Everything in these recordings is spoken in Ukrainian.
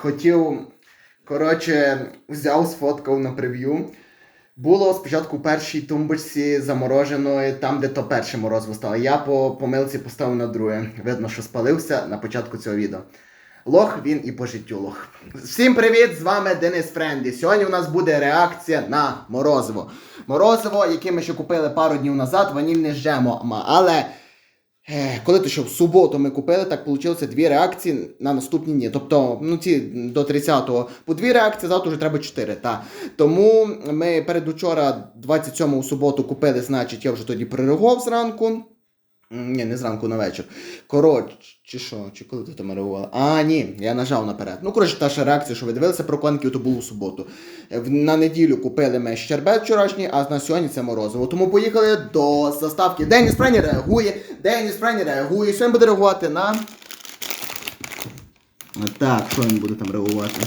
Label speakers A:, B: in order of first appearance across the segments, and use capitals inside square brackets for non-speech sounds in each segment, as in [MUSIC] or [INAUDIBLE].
A: хотів, коротше, взяв, сфоткав на прев'ю. Було спочатку у першій тумбочці замороженої, там, де то перше морозиво стало. Я по помилці поставив на друге. Видно, що спалився на початку цього відео. Лох він і по життю лох. Всім привіт! З вами Денис Френді. Сьогодні у нас буде реакція на морозиво. Морозиво, яке ми ще купили пару днів назад, ванільне з джемом. Але коли то що в суботу ми купили, так вийшло дві реакції на наступні дні. Тобто, ну ці до 30-го по дві реакції, завтра вже треба 4. Та. Тому ми передучора, 27 у суботу, купили, значить, я вже тоді перерегував зранку. Ні, не зранку на вечір. Коротше, чи що, чи коли ти там реагувала? А, ні, я нажав наперед. Ну, коротше, та ще реакція, що ви дивилися про конків, то було у суботу. Е, На неділю купили ми щербет вчорашній, а на сьогодні це морозиво. Тому поїхали до заставки. Деніс Френі реагує, Деніс Френі реагує. Сьогодні буде реагувати на. Так, що він буде там реагувати?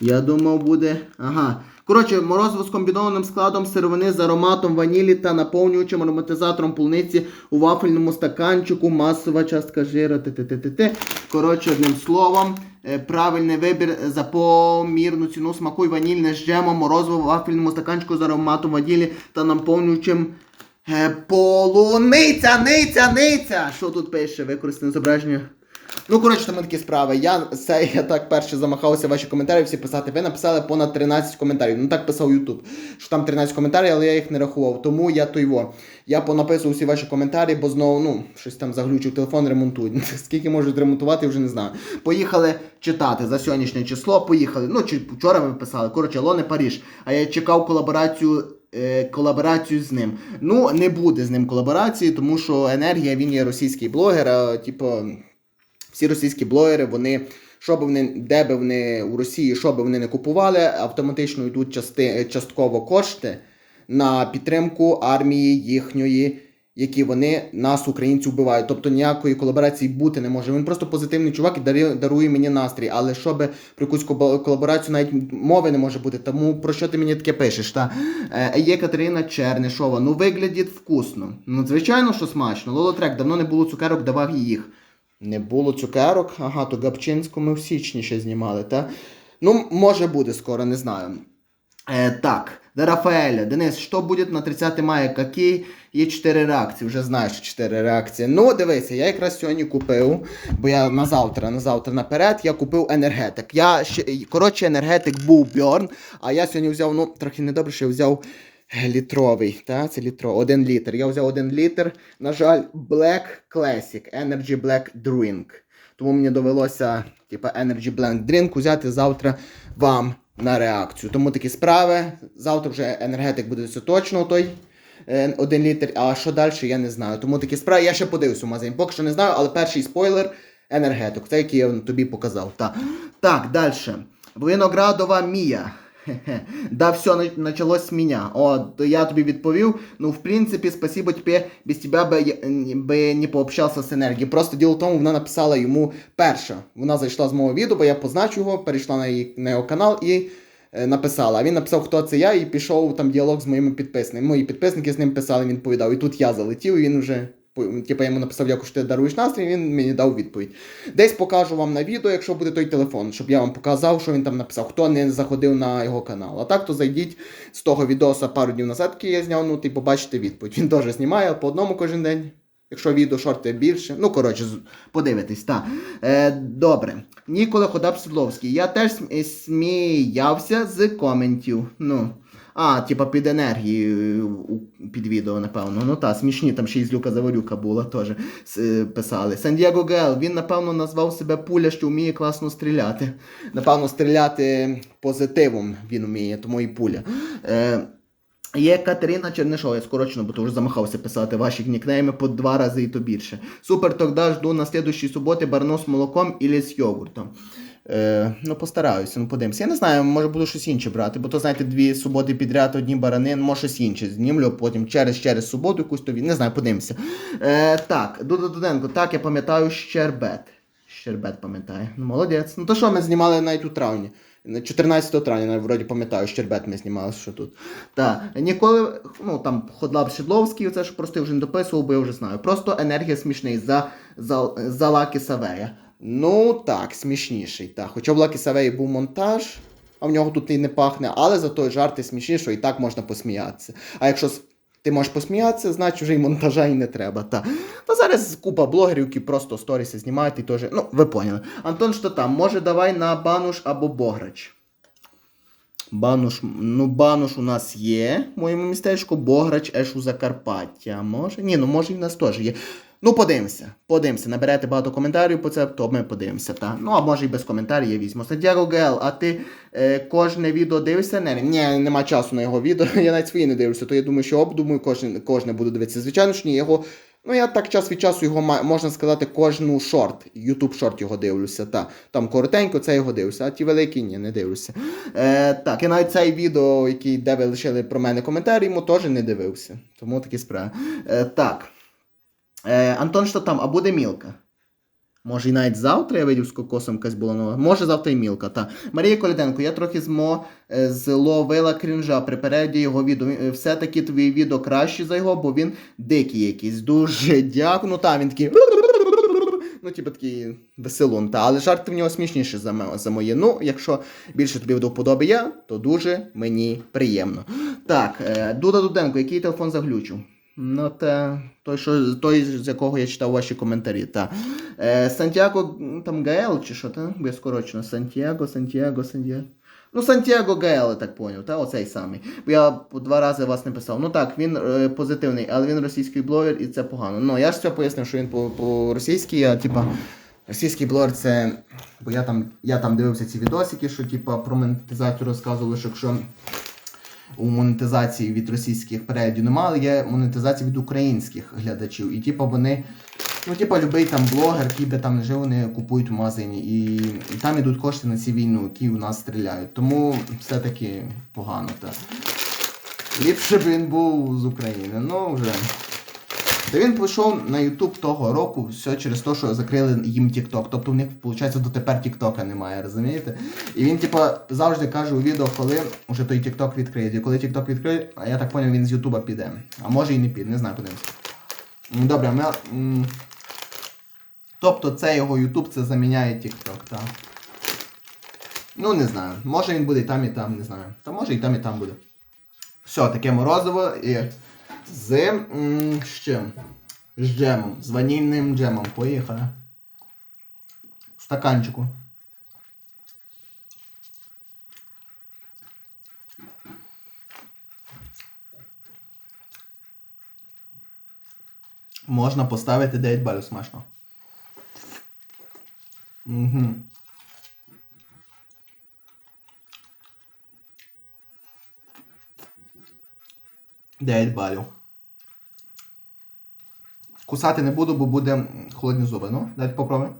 A: Я думав, буде. Ага. Коротше, морозиво з комбінованим складом сировини з ароматом ванілі та наповнюючим ароматизатором полуниці у вафельному стаканчику, масова частка жира. т-т-т-т-т. Коротше, одним словом, е, правильний вибір за помірну ціну смакуй ванільне з джемом, морозиво в вафельному стаканчику з ароматом ванілі та наповнюючим е, полуниця, ниця, ниця. Що тут пише? Використане зображення. Ну, коротше, там такі справи. Я це я так перше замахався ваші коментарі всі писати. Ви написали понад 13 коментарів. Ну так писав Ютуб, що там 13 коментарів, але я їх не рахував. Тому я то його. Я понаписував всі ваші коментарі, бо знову ну, щось там заглючив телефон, ремонтують. [LAUGHS] Скільки можуть ремонтувати, вже не знаю. Поїхали читати за сьогоднішнє число. Поїхали. Ну, чи вчора ви писали. Коротше, Лоне Паріж. А я чекав колаборацію. е, Колаборацію з ним. Ну, не буде з ним колаборації, тому що енергія, він є російський блогер, а, типу, всі російські блогери, вони, що би вони, де би вони у Росії, що би вони не купували, автоматично йдуть части, частково кошти на підтримку армії їхньої, які вони нас, українців, вбивають. Тобто ніякої колаборації бути не може. Він просто позитивний чувак і дарує, дарує мені настрій. Але щоб про якусь колаборацію навіть мови не може бути. Тому про що ти мені таке пишеш? Та? Е, є Катерина Чернишова. Ну, виглядить вкусно. Ну, звичайно, що смачно. Лолотрек, давно не було цукерок, давав їх. Не було цукерок, ага, то Гапчинську ми в січні ще знімали, та? Ну, може буде скоро, не знаю. Е, так, до Рафаеля. Денис, що буде на 30 мая? Які є 4 реакції? Вже знаєш 4 реакції. Ну, дивися, я якраз сьогодні купив, бо я на завтра, на завтра наперед, я купив енергетик. Я ще, коротше, енергетик був Бьорн, а я сьогодні взяв, ну, трохи недобре, що я взяв літровий, та, це літро, один літр. Я взяв один літр, на жаль, Black Classic, Energy Black Drink. Тому мені довелося, типа, Energy Blend Drink взяти завтра вам на реакцію. Тому такі справи. Завтра вже енергетик буде все точно той. е, Один літр, а що далі, я не знаю. Тому такі справи. Я ще подивлюся в магазин. Поки що не знаю, але перший спойлер енергетик. Це який я тобі показав. Так, так далі. Виноградова Мія. Хе-хе. [LAUGHS] Да, все на- началось с меня. О, то я тобі відповів. Ну, в принципі, спасибо тебе, без тебе би, би не пообщався з енергією. Просто діло в тому, вона написала йому перша. Вона зайшла з мого відео, бо я позначу його, перейшла на, її, на його канал і е, написала. А він написав, хто це я, і пішов там діалог з моїми підписниками. Мої підписники з ним писали, він повідав. І тут я залетів, і він вже. По- Типа я йому написав, дякую, що ти даруєш настрій, він мені дав відповідь. Десь покажу вам на відео, якщо буде той телефон, щоб я вам показав, що він там написав, хто не заходив на його канал. А так, то зайдіть з того відоса пару днів назад, який я зняв, ну, ти побачите відповідь. Він теж знімає по одному кожен день. Якщо відео шорти більше. Ну, коротше, подивитись, так. Е, добре. Ніколи Ходап Сідловський. Я теж сміявся з коментів. Ну. А, типа під енергією під відео, напевно. Ну та, смішні, там ще й з Люка Заварюка була теж е, писали. Сандіаго Гел, він, напевно, назвав себе пуля, що вміє класно стріляти. Напевно, стріляти позитивом він вміє, тому і пуля. Е, Є Катерина Чернишова, я скорочено, бо то вже замахався писати ваші нікнейми по два рази і то більше. Супер тогда жду на слідущій суботи барно з молоком і з йогуртом. Е, ну, постараюся, ну подивимося. Я не знаю, може буду щось інше брати, бо то, знаєте, дві суботи підряд, одні барани, може щось інше знімлю, потім через через суботу якусь тобі. Не знаю, подивимося. Е, так, Дуда Дуденко, так, я пам'ятаю Щербет. Щербет пам'ятаю. Ну, молодець. Ну то що ми знімали навіть у травні. 14 травня, навіть, вроді пам'ятаю, Щербет ми знімали, що тут. Так, ніколи, ну там Ходлаб Шедловський, це ж просто я вже не дописував, бо я вже знаю. Просто енергія смішний за, за, за Лакі Савея. Ну так, смішніший. Так. Хоча в Лакі Савеї був монтаж, а в нього тут і не пахне, але зато жарти смішні, що і так можна посміятися. А якщо ти можеш посміятися, значить вже і монтажа і не треба. Та. Та зараз купа блогерів, які просто сторіси знімають і теж. Ну, ви поняли. Антон, що там? Може, давай на бануш або бограч. Бануш, ну бануш у нас є в моєму містечку, Бограч, Еш у Закарпаття. Може? Ні, ну може і в нас теж є. Ну, подивимося, подивимося. Наберете багато коментарів по це, то ми подивимося. Та. Ну, а може і без коментарів я візьму. Сантьяго Гел, а ти е, кожне відео дивишся? Не, ні, нема часу на його відео, [LAUGHS] я навіть свої не дивлюся, то я думаю, що обдумаю, кожне, кожне буду дивитися. Звичайно ж, ні, його. Ну, я так час від часу його можна сказати, кожну шорт, YouTube шорт його дивлюся. Та. Там коротенько, це його дивлюся, а ті великі ні, не дивлюся. Е, так, я навіть цей відео, який, де ви лишили про мене коментарі, йому теж не дивився. Тому такі справи. Е, так. Е, Антон, що там, а буде мілка? Може, і навіть завтра я видів з кокосом якась була нова. Може, завтра і мілка, та. Марія Коляденко, я трохи змо е, зловила крінжа при перегляді його відео. Е, Все-таки твої відео кращі за його, бо він дикий якийсь. Дуже дякую. Ну там він такий. Ну, типу такий веселун, та, але жарти в нього смішніші за, за мої. Ну, якщо більше тобі до вподоби я, то дуже мені приємно. Так, е, Дуда Дуденко, який телефон заглючив? Ну, те, той, що, той, з якого я читав ваші коментарі. Та. Е, Сантьяго там Гаел чи що, та? Я скорочено. Сантьяго, Сантьяго, Сантьяго. Ну, Сантьяго Гаел, я так поняв, та оцей самий. Бо я два рази вас не писав. Ну так, він е, позитивний, але він російський блогер і це погано. Ну, я ж це пояснив, що він по, по а типа. Російський блогер це. Бо я там, я там дивився ці відосики, що типа про монетизацію розказували, що якщо у монетизації від російських переглядів немає, але є монетизація від українських глядачів. І типу вони, ну типу, любий там блогер, який би там не жив, вони купують в магазині. І, і там ідуть кошти на ці війну, які у нас стріляють. Тому все-таки погано. Так. Ліпше б він був з України. Ну вже. Та він пішов на YouTube того року все через те, що закрили їм TikTok. Тобто в них, виходить, дотепер TikTok немає, розумієте? І він, типа, завжди каже у відео, коли вже той TikTok відкриють. І коли TikTok відкриють, а я так поняв, він з Ютуба піде. А може і не піде, не знаю, подивимося. Добре, ми. Тобто це його YouTube, це заміняє TikTok, так. Ну, не знаю. Може він буде і там, і там, не знаю. Та може і там, і там буде. Все, таке морозиво і з з чим? З джемом. З ванільним джемом. Поїхали. Стаканчику. Можна поставити 9 балів смачно. Угу. Дев'ять балів. Кусати не буду, бо буде холодні зуби. Ну, дайте попробуємо.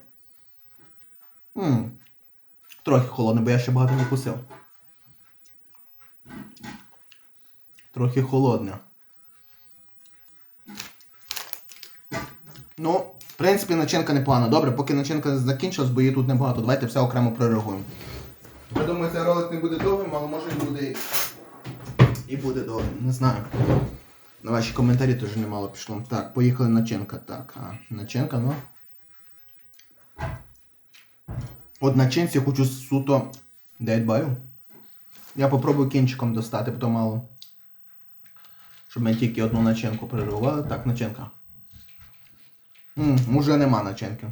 A: Трохи холодне, бо я ще багато не кусив. Трохи холодне. Ну, в принципі, начинка непогана. Добре, поки начинка закінчилась, бо її тут небагато. Давайте все окремо прореагуємо. Я думаю, цей ролик не буде довгим, але може і буде і буде довгим. Не знаю. На ваші коментарі теж немало пішло. Так, поїхали начинка. Так, а, начинка, ну. От начинці я хочу суто 9 балів. Я попробую кінчиком достати, бо то мало. Щоб ми тільки одну начинку перервали. Так, начинка. М, уже нема начинки.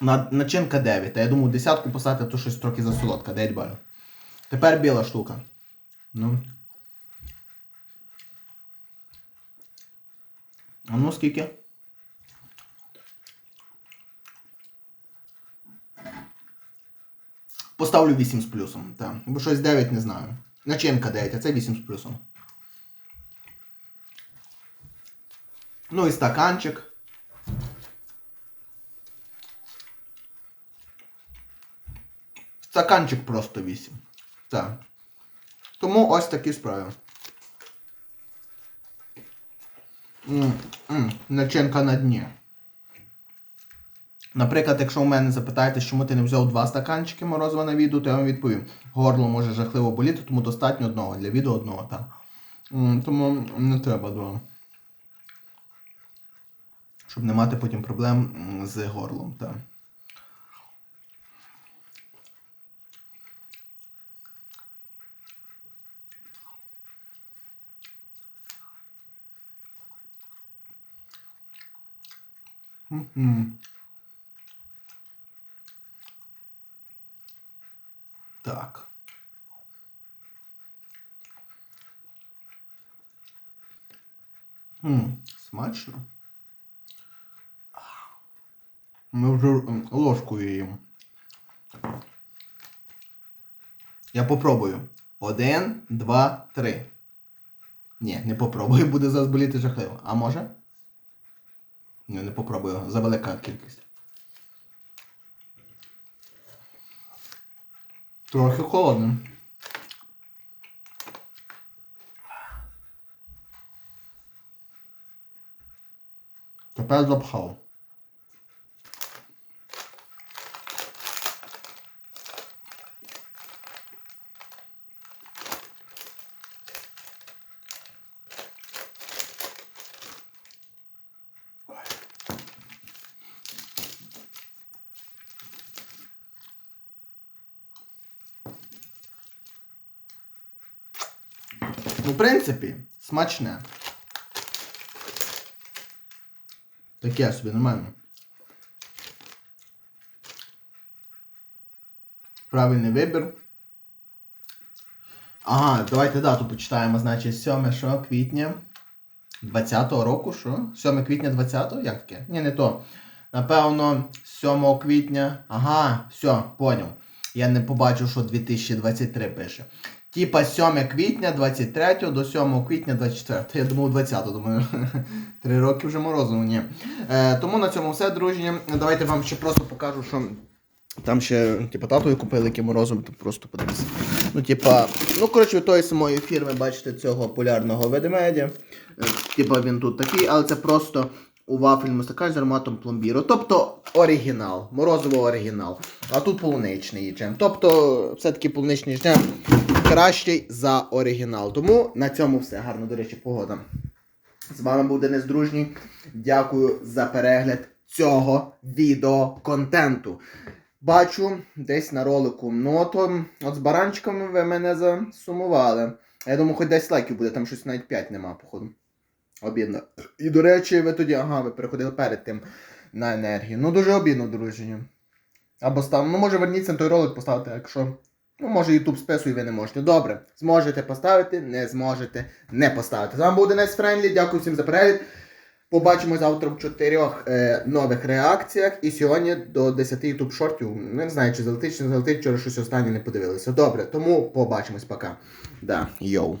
A: На, начинка 9. А я думаю, десятку поставити, то щось трохи засолодка, 9 балів. Тепер біла штука. Ну. А ну скільки? Поставлю 8 з плюсом, так. Бо щось 9 не знаю. Начинка 9, а це 8 з плюсом. Ну і стаканчик. Стаканчик просто 8. Так. Тому ось такі справи. Начинка на дні. Наприклад, якщо у мене запитаєте, чому ти не взяв два стаканчики морозива на відео, то я вам відповім. Горло може жахливо боліти, тому достатньо одного. Для відео одного, так. Тому не треба два. Щоб не мати потім проблем з горлом, так. Так. М, смачно. Ми вже ложкою їмо. Я попробую. Один, два, три. Ні, не попробую, [LAUGHS] буде зараз боліти жахливо. А може? Ні, не попробую. Завелика кількість. Трохи холодно. Тепер запхав. Ну, в принципі, смачне. Таке собі нормально. Правильний вибір. Ага, давайте дату почитаємо. Значить, 7 що, квітня 20-го року, що? 7 квітня 20-го? Як таке? Ні, не то. Напевно, 7 квітня. Ага, все, поняв. Я не побачив, що 2023 пише. Типа 7 квітня 23 до 7 квітня 24. Я думав 20, думаю. [LAUGHS] Три роки вже морозиво, ні. Е, тому на цьому все, дружні. Давайте вам ще просто покажу, що там ще, типа, татою купили яке морозиво, то просто подивіться. Ну, типа, ну, коротше, від тої самої фірми, бачите, цього полярного ведмедя. Е, Типа він тут такий, але це просто у вафельному стакані з ароматом пломбіру. Тобто оригінал, морозиво оригінал. А тут полуничний джем. Тобто, все-таки полуничний джем кращий за оригінал. Тому на цьому все. Гарно, до речі, погода. З вами був Денис Дружній. Дякую за перегляд цього відеоконтенту. Бачу десь на ролику. Ну, то от з баранчиками ви мене засумували. Я думаю, хоч 10 лайків буде, там щось навіть 5 нема, походу. Обідно. І до речі, ви тоді, ага, ви переходили перед тим на енергію. Ну, дуже обідно, дружні. Або став. Ну, може, верніться на той ролик поставити, якщо. Ну, може, YouTube списує, ви не можете. Добре, зможете поставити, не зможете не поставити. З вами був Денис Френлі. Дякую всім за перегляд. Побачимо завтра в чотирьох е, нових реакціях. І сьогодні до 10 YouTube шортів. Не знаю, чи залетить, чи не залетить, вчора щось останнє не подивилися. Добре, тому побачимось пока. Да, йоу.